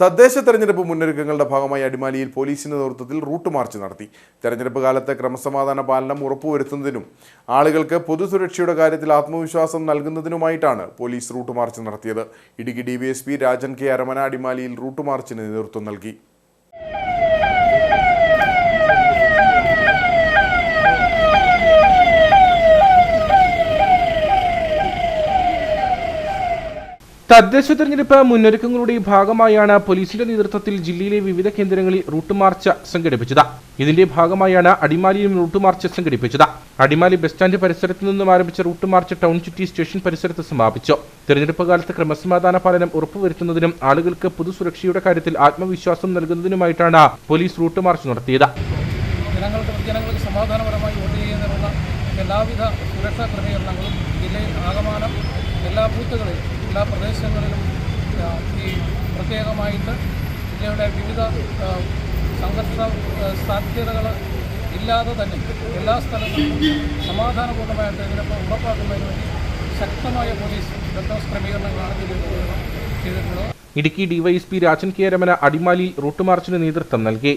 തദ്ദേശ തെരഞ്ഞെടുപ്പ് മുന്നൊരുക്കങ്ങളുടെ ഭാഗമായി അടിമാലിയിൽ പോലീസിന്റെ നേതൃത്വത്തിൽ റൂട്ട് മാർച്ച് നടത്തി. തെരഞ്ഞെടുപ്പ് കാലത്തെ ക്രമസമാധാന പാലനം ഉറപ്പുവരുത്തുന്നതിനും ആളുകൾക്ക് പൊതുസുരക്ഷയുടെ കാര്യത്തിൽ ആത്മവിശ്വാസം നൽകുന്നതിനുമായിട്ടാണ് പോലീസ് റൂട്ട് മാർച്ച് നടത്തിയത്. ഇടുക്കി ഡി രാജൻ കെ അരമന അടിമാലിയിൽ റൂട്ട് മാർച്ചിന് നേതൃത്വം നൽകി. തദ്ദേശ തെരഞ്ഞെടുപ്പ് മുന്നൊരുക്കങ്ങളുടെ ഭാഗമായാണ് പോലീസിന്റെ നേതൃത്വത്തിൽ ജില്ലയിലെ വിവിധ കേന്ദ്രങ്ങളിൽ റൂട്ട് മാർച്ച് സംഘടിപ്പിച്ചത്. ഇതിന്റെ ഭാഗമായാണ് അടിമാലിയിലും റൂട്ട് മാർച്ച് സംഘടിപ്പിച്ചത്. അടിമാലി ബസ് സ്റ്റാൻഡ് പരിസരത്ത് നിന്നും ആരംഭിച്ച റൂട്ട് മാർച്ച് ടൗൺ ചുറ്റി സ്റ്റേഷൻ പരിസരത്ത് സമാപിച്ചു. തെരഞ്ഞെടുപ്പ് കാലത്ത് ക്രമസമാധാന പാലനം ഉറപ്പുവരുത്തുന്നതിനും ആളുകൾക്ക് പൊതുസുരക്ഷയുടെ കാര്യത്തിൽ ആത്മവിശ്വാസം നൽകുന്നതിനുമായിട്ടാണ് പോലീസ് റൂട്ട് മാർച്ച് നടത്തിയത്. ജനങ്ങൾക്ക് ജനങ്ങൾക്ക് സമാധാനപരമായി എല്ലാവിധ സുരക്ഷാ ക്രമീകരണങ്ങളും ജില്ലയിൽ ആകമാനം എല്ലാ ബൂത്തുകളിലും എല്ലാ പ്രദേശങ്ങളിലും ഈ പ്രത്യേകമായിട്ട് ഇന്ത്യയുടെ വിവിധ സംഘർഷ സാധ്യതകൾ ഇല്ലാതെ തന്നെ എല്ലാ സ്ഥലങ്ങളിലും സമാധാനപൂർണമായിട്ട് ഇതിനൊക്കെ ഉറപ്പാക്കുന്നതിന് വേണ്ടി ശക്തമായ പോലീസ് ബന്ധോസ് ക്രമീകരണങ്ങളാണ് ചെയ്തിട്ടുള്ളത്. ഇടുക്കി ഡിവൈഎസ്പി രാജൻ കെ രമന അടിമാലിയിൽ റൂട്ട് മാർച്ചിന് നേതൃത്വം നൽകി.